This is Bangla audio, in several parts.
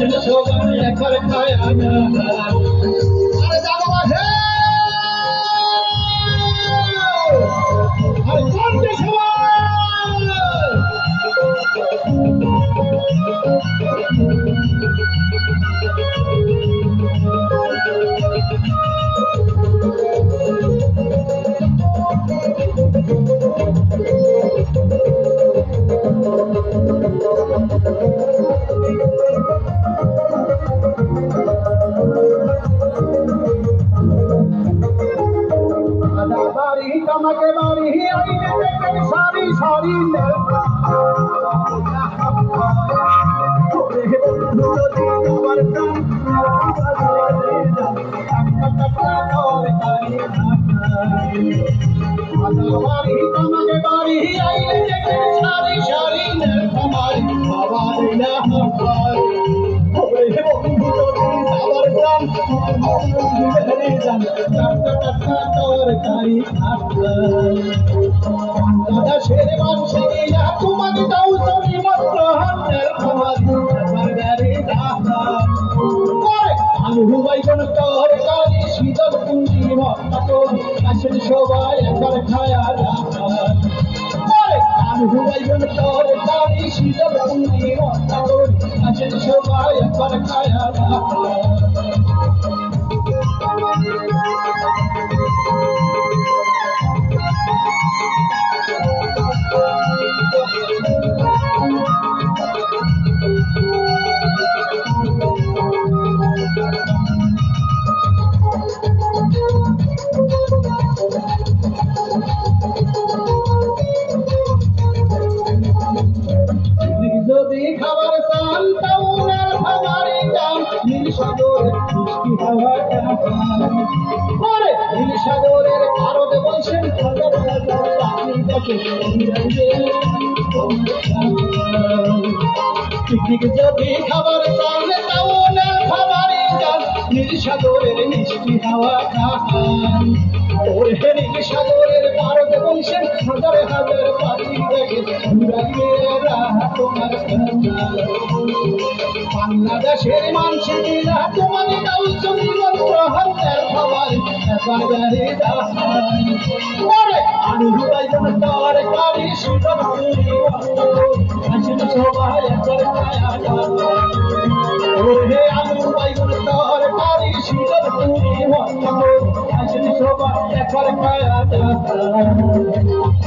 করি আসে সবাই একবার सारी सारी তরকারি দাদা শেরে মানসে গিয়া তোমাকে দাও তুমি মাত্র হাতের দাদা বাইগন তরকারি একবার খায়া আলু বাইগন তরকারি সবাই একবার খায়া যদি সাগরের পারদ বলছেন পিকনিক যদি খাবার চান তাউনার খাবারে যান নীল সাগরের মিষ্টি হাওয়া খান। ওরে নীল সাগরের পারদ বলছেন হাজার হাজার পাখি দেখে তোমার বাংলাদেশের মানসি তোমার তুমি গ্রহণের খাবার বাজারে ওরে আলু বাইগন তার কারি সুন্দর পুরি আসেন সবাই একবার খায়া ওরে আলু বাইগন তার কারি সুন্দর পুরি আসেন সবাই একবার খায়া নীলের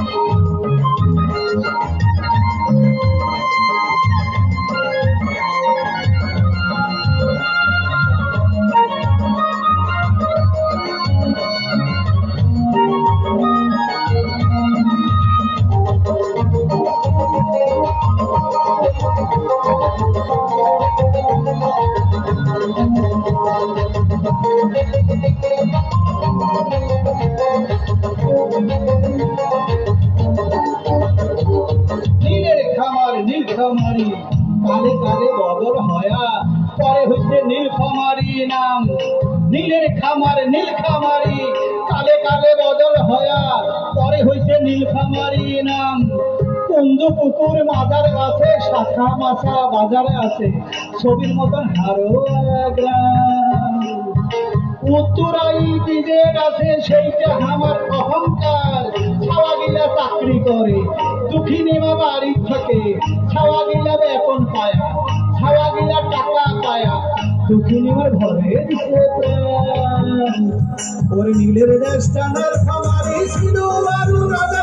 খামার, নীল খামারি। কালে কালে বদল হয়া। পরে হচ্ছে নীল খামারি নাম। নীলের খামার নীলখামারি কালে কালে বদল হয়া। পরে হচ্ছে নীল নাম। কুন্দু পুকুর মাজার আছে, শাখা মাছা বাজারে আছে। ছবির মতন হারো গ্রাম উত্তরাই নিজের আছে সেইটা আমার অহংকার। ছাওয়া গিলা চাকরি করে, দুঃখী নেমা বাড়ি থাকে। ছাওয়া গিলা বেতন পায়া, ছাওয়া গিলা টাকা পায়া। দুঃখী নেমার ঘরে। ওর নীলের দেশ টানার খামারি ছিল বারু রাজা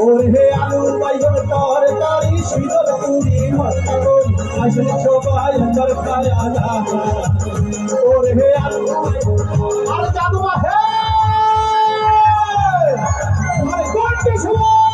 হে আলু বাইগন তরকারি শীতল পুরি মাথা কই আসলে সবাই তরকারি আধা করবে আলু আর জাদুমা হে তোমার কোনটি সময়